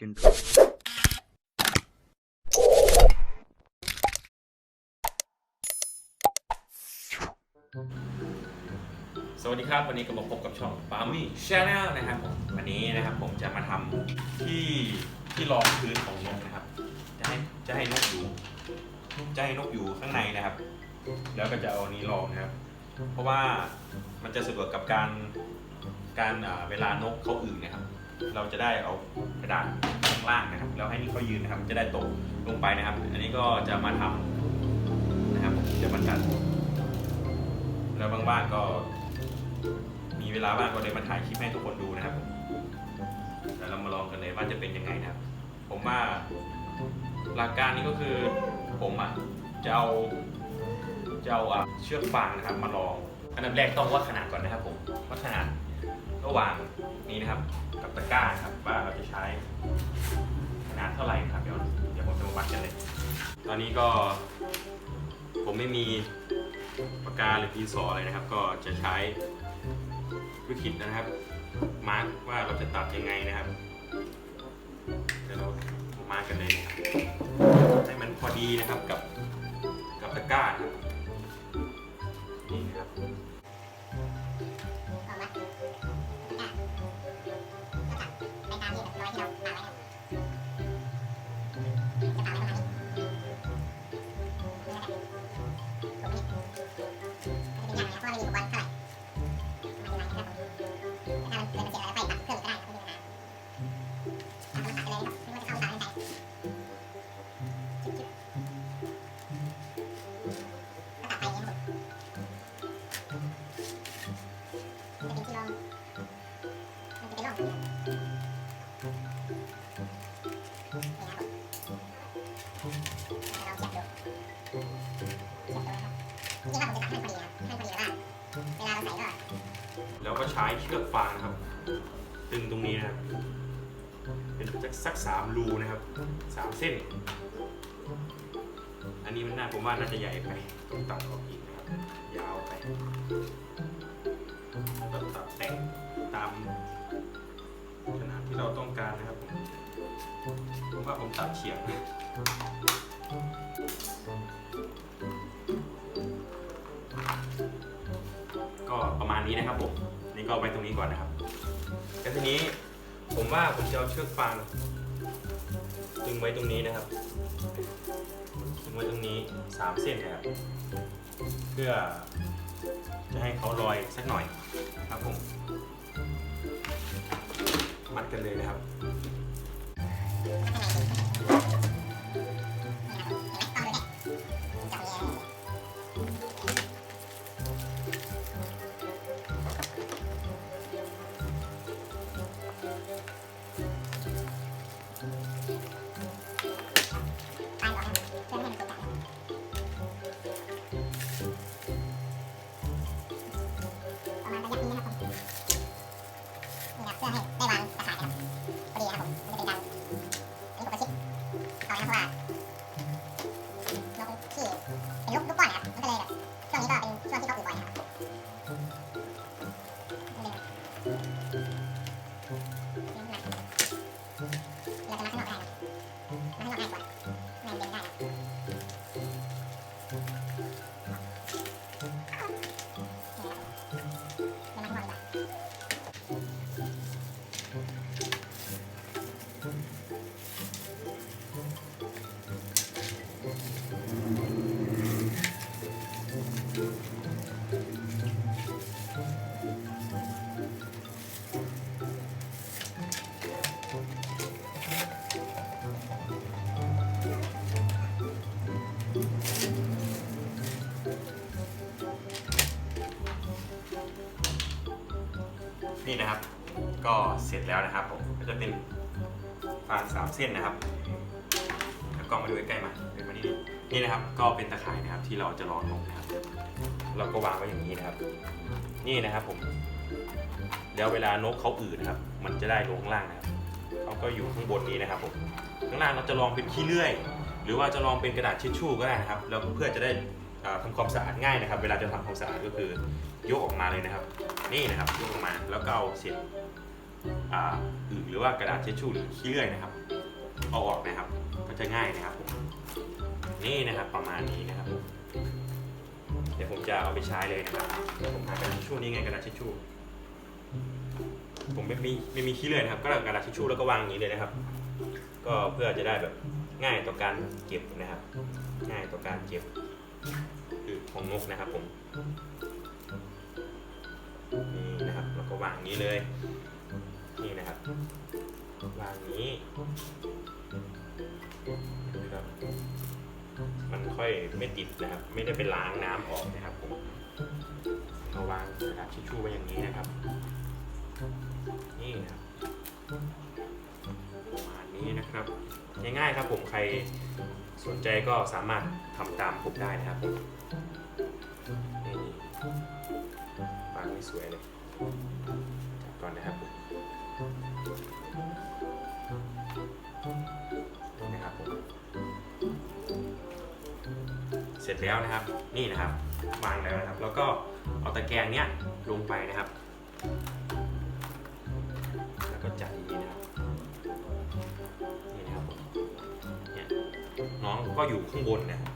กันสวัสดีครับ วันนี้ก็มาพบกับช่องปามี่ชาแนลนะครับผมวันนี้นะครับผมจะมาทำที่ที่รองพื้นของนกนะครับ จะให้จะให้นกอยู่จะให้นกอยู่ข้างในนะครับ แล้วก็จะเอานี้รองนะครับ เพราะว่ามันจะสะดวกกับการการอ่าเวลานกเขาอื่นนะครับ เราจะได้เอากระดาษข้างล่างนะครับ แล้วให้นี่เขายืนนะครับ จะได้ตกลงไปนะครับ อันนี้ก็จะมาทำนะครับจะมาตัดแล้วบางบ้านก็ มีเวลาว่างก็เลยมาถ่ายคลิปให้ทุกคนดูนะครับแล้วเรามาลองกันเลยว่าจะเป็นยังไงนะครับ ผมว่าหลักการนี้ก็คือผมอะจะเอาจะเอาเชือกฟางนะครับมาลอง อันดับแรกต้องวัดขนาดก่อนนะครับผมวัดขนาด ระหว่างนี้นะครับ กับตะกร้าครับว่าเราจะใช้ขนาดเท่าไหร่ครับเดี๋ยวเดี๋ยวผมจะมาวัดกันเลย ตอนนี้ก็ ผมไม่มีปากกาหรือดินสออะไรนะครับ ก็จะใช้วิคิดนะครับ มาร์กว่าเราจะตัดยังไงนะครับเดี๋ยวเรามามาร์กกันเลยนะครับให้มันพอดีนะครับกับกับตะกร้าครับาเราใส่ก็แล้วก็ใช้เชือกฟางนะครับ ตึงตรงนี้นะครับเป็นสักสักสามรูนะครับสามเส้น อันนี้มันน่าผมว่าน่าจะใหญ่ไปต้องตัดออกอีกนะครับ ยาวไปแล้วตัดแต่งตามขนาดที่เราต้องการนะครับผมผมว่าผมตัดเฉียงนะ นี้นะครับผมนี่ก็เอาไว้ตรงนี้ก่อนนะครับแล้วทีนี้ผมว่าผมจะเอาเชือกฟางตึงไว้ตรงนี้นะครับตึงไว้ตรงนี้สามเส้นนะครับ เพื่อจะให้เขาลอยสักหน่อยครับผมมัดกันเลยนะครับ นี่นะครับ ก็เสร็จแล้วนะครับผม ก็จะเป็นฟางสามเส้นนะครับ กล้องมาดูใกล้ๆมาเป็นมานี่นี่นะครับ ก็เป็นตะข่ายนะครับที่เราจะรอนกนะครับ เราก็วางไว้อย่างนี้นะครับ นี่นะครับผม แล้วเวลานกเขาอืดนะครับ มันจะได้ลงข้างล่างนะครับเขาก็อยู่ข้างบนนี้นะครับผมข้างล่างเราจะลองเป็นขี้เลื่อย หรือว่าจะลองเป็นกระดาษทิชชู่ก็ได้นะครับ แล้วเพื่อจะได้อ่าทำความสะอาดง่ายนะครับ เวลาจะทำความสะอาดก็คือยกออกมาเลยนะครับ นี่นะครับยกออกมาแล้วก็เอาเศษอ่าอึหรือว่ากระดาษเช็ดชู่หรือขี้เลื่อยนะครับ เอาออกนะครับ ก็จะง่ายนะครับผมนี่นะครับประมาณนี้นะครับผมเดี๋ยวผมจะเอาไปใช้เลยนะครับผมหากระดาษทิชชู่นี่ไงกระดาษทิชชู่ผมไม่มีไม่มีขี้เลยนะครับ ก็กระดาษทิชชู่แล้วก็วางอย่างนี้เลยนะครับ ก็เพื่อจะได้แบบง่ายต่อการเก็บนะครับ ง่ายต่อการเก็บคือของนกนะครับผมนี่นะครับแล้วก็วางอย่างนี้เลย นี่นะครับ วางอย่างนี้ มันค่อยไม่ติดนะครับ ไม่ได้ไปล้างน้ำออกนะครับผมเราวางกระดาษทิชชู่ไว้อย่างนี้นะครับ นี่นะครับประมาณนี้นะครับ ง่ายๆครับผมใครสนใจก็สามารถทำตามผมได้นะครับนี่วางไม่สวยเลยก่อนนะครับ ร็จแล้วนะครับ นี่นะครับวางแล้วนะครับ แล้วก็เอาตะแกรงเนี้ยลงไปนะครับ แล้วก็จัดอย่างนี้นะครับนี่นะครับผมเนี่ยน้องก็อยู่ข้างบนนะครับ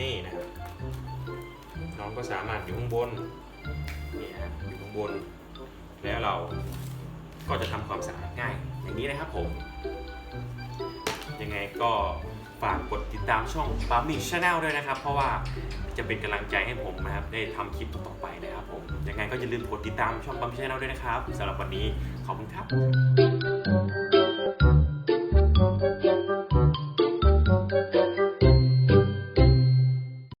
นี่นะครับน้องก็สามารถอยู่ข้างบนนี่นะครับอยู่ข้างบน แล้วเราก็จะทำความสะอาดง่าย อย่างนี้นะครับผมยังไงก็ ฝากกดติดตามช่อง p a m i Channel ด้วยนะครับ เพราะว่าจะเป็นกำลังใจให้ผมนะครับ ได้ทำคลิปต่อไปนะครับผม ยังไงก็อย่าลืมกดติดตามช่อง p a m i Channel ด้วยนะครับสำหรับวันนี้ขอบคุณครับ